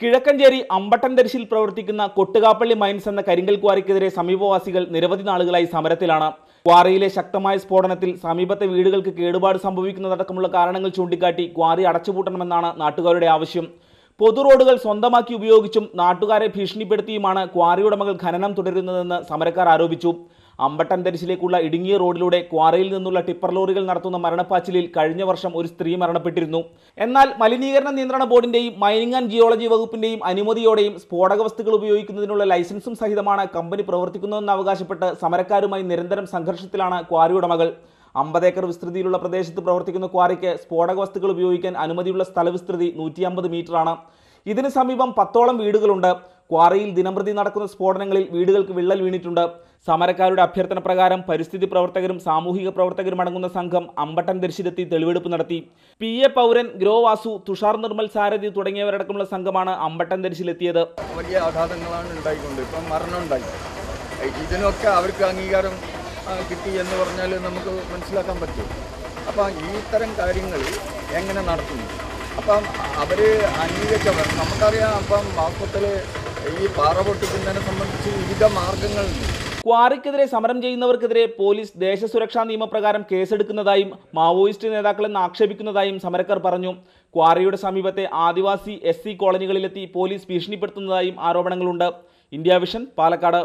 കിഴക്കഞ്ചേരി അമ്പട്ടൻതരിശിൽ പ്രവർത്തിക്കുന്ന കൊട്ടുകാപ്പള്ളി മൈൻസ് എന്ന കരിങ്കൽ ക്വാറിക്കെതിരെ സമീപവാസികൾ നിരവധി നാളുകളായി സമരത്തിലാണ്. ക്വാറിയിലെ ശക്തമായ സ്ഫോടനത്തിൽ സമീപത്തെ വീടുകൾക്ക് കേടുപാട് സംഭവിക്കുന്നതടക്കമുള്ള കാരണങ്ങൾ ചൂണ്ടിക്കാട്ടി ക്വാറി അടച്ചുപൂട്ടണമെന്നാണ് നാട്ടുകാരുടെ ആവശ്യം. പൊതു റോഡുകൾ സ്വന്തമാക്കി ഉപയോഗിച്ചും നാട്ടുകാരെ ഭീഷണിപ്പെടുത്തിയുമാണ് ക്വാറി ഉടമകൾ ഖനനം തുടരുന്നതെന്ന് സമരക്കാർ ആരോപിച്ചു. അമ്പട്ടൻ തരിശിലേക്കുള്ള ഇടുങ്ങിയ റോഡിലൂടെ ക്വാറിയിൽ നിന്നുള്ള ടിപ്പർ ലോറികൾ നടത്തുന്ന മരണപ്പാച്ചിലിൽ കഴിഞ്ഞ വർഷം ഒരു സ്ത്രീ മരണപ്പെട്ടിരുന്നു. എന്നാൽ മലിനീകരണ നിയന്ത്രണ ബോർഡിന്റെയും മൈനിങ് ആൻഡ് ജിയോളജി വകുപ്പിന്റെയും അനുമതിയോടെയും സ്ഫോടക വസ്തുക്കൾ ഉപയോഗിക്കുന്നതിനുള്ള ലൈസൻസും സഹിതമാണ് കമ്പനി പ്രവർത്തിക്കുന്നതെന്ന് അവകാശപ്പെട്ട് സമരക്കാരുമായി നിരന്തരം സംഘർഷത്തിലാണ് ക്വാറി ഉടമകൾ. അമ്പത് ഏക്കർ വിസ്തൃതിയിലുള്ള പ്രദേശത്ത് പ്രവർത്തിക്കുന്ന ക്വാറിക്ക് സ്ഫോടക വസ്തുക്കൾ ഉപയോഗിക്കാൻ അനുമതിയുള്ള സ്ഥലവിസ്തൃതി നൂറ്റി അമ്പത് മീറ്ററാണ്. ഇതിന് സമീപം പത്തോളം വീടുകളുണ്ട്. ക്വാറിയിൽ ദിനംപ്രതി നടക്കുന്ന സ്ഫോടനങ്ങളിൽ വീടുകൾക്ക് വിള്ളൽ വീണിട്ടുണ്ട്. സമരക്കാരുടെ അഭ്യർത്ഥന പ്രകാരം പരിസ്ഥിതി പ്രവർത്തകരും സാമൂഹിക പ്രവർത്തകരും അടങ്ങുന്ന സംഘം അമ്പട്ടൻ ദർശിതെത്തി തെളിവെടുപ്പ് നടത്തി. P. A. Pauran Grow Vasu Tushar Nirmal Sarathi തുടങ്ങിയവരടക്കമുള്ള സംഘമാണ് അമ്പട്ടൻ ദർശിലെത്തിയത്. വലിയ ആഘാതങ്ങളാണ് ഉണ്ടായിക്കൊണ്ട് ഇപ്പം മരണം ഉണ്ടായി ഇതിനൊക്കെ അവർക്ക് അംഗീകാരം കിട്ടി എന്ന് പറഞ്ഞാൽ നമുക്ക് മനസ്സിലാക്കാൻ പറ്റും. അപ്പം ഈ കാര്യങ്ങൾ എങ്ങനെ നടത്തുന്നു? അപ്പം അവർ അംഗീകരിച്ചവർ നമുക്കറിയാം അപ്പം വാസ്തവത്തിൽ ഈ പാറ പൊട്ടിക്കുന്നതിനെ സംബന്ധിച്ച് വിവിധ മാർഗങ്ങളുണ്ട് ക്വാറിക്കെതിരെ സമരം ചെയ്യുന്നവർക്കെതിരെ പോലീസ് ദേശസുരക്ഷാ നിയമപ്രകാരം കേസെടുക്കുന്നതായും മാവോയിസ്റ്റ് നേതാക്കളെന്ന് ആക്ഷേപിക്കുന്നതായും സമരക്കാർ പറഞ്ഞു. ക്വാറിയുടെ സമീപത്തെ ആദിവാസി എസ് കോളനികളിലെത്തി പോലീസ് ഭീഷണിപ്പെടുത്തുന്നതായും ആരോപണങ്ങളുണ്ട്. India Vision Palakkad.